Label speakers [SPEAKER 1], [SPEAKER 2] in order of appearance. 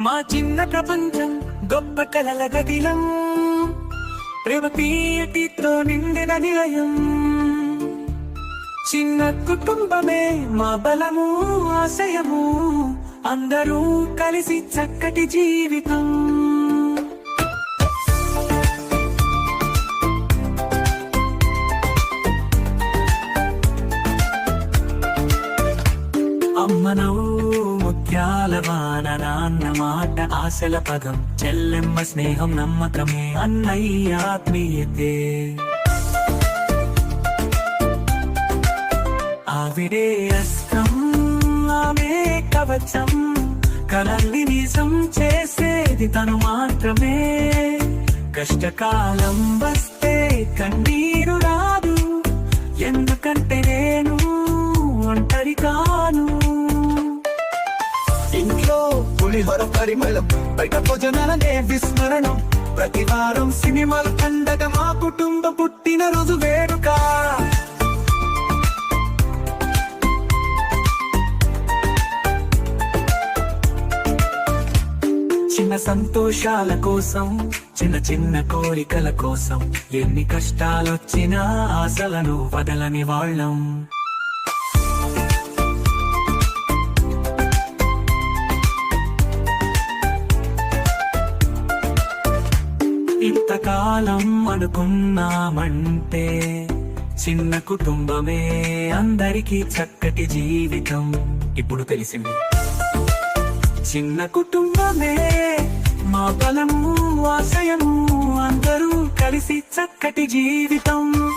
[SPEAKER 1] మా చిన్న ప్రపంచం గొప్ప కలల గదిలం ప్రేమ తీయటితో నిండిన నిలయం. చిన్న కుటుంబమే మా బలము ఆశయము అందరూ కలిసి చక్కటి జీవితం. అమ్మనవు పాలవాన నాన్న మాట ఆశల పదం చెల్లెమ్మ స్నేహం నమ్మకమే అన్నయ్య ఆత్మీయతే. ఆవిడే అస్త్రం ఆమె కవచం కలల్ని నిజం చేసేది తను మాత్రమే. కష్టకాలం వస్తే కన్నీరు రాదు ఎందుకంటే నేను ఒంటరి కాను.
[SPEAKER 2] మరో పరిమళం. బయట భోజనాలనే విస్మరణం. ప్రతి వారం సినిమాలు పండగ మా కుటుంబ పుట్టిన రోజు వేడుక.
[SPEAKER 1] చిన్న సంతోషాల కోసం చిన్న చిన్న కోరికల కోసం ఎన్ని కష్టాలొచ్చినా ఆశలను వదలని వాళ్ళం. ఇంతకాలం అనుకున్నామంటే చిన్న కుటుంబమే అందరికీ చక్కటి జీవితం ఇప్పుడు తెలిసింది. చిన్న కుటుంబమే మా బలము ఆశయము అందరూ కలిసి చక్కటి జీవితం.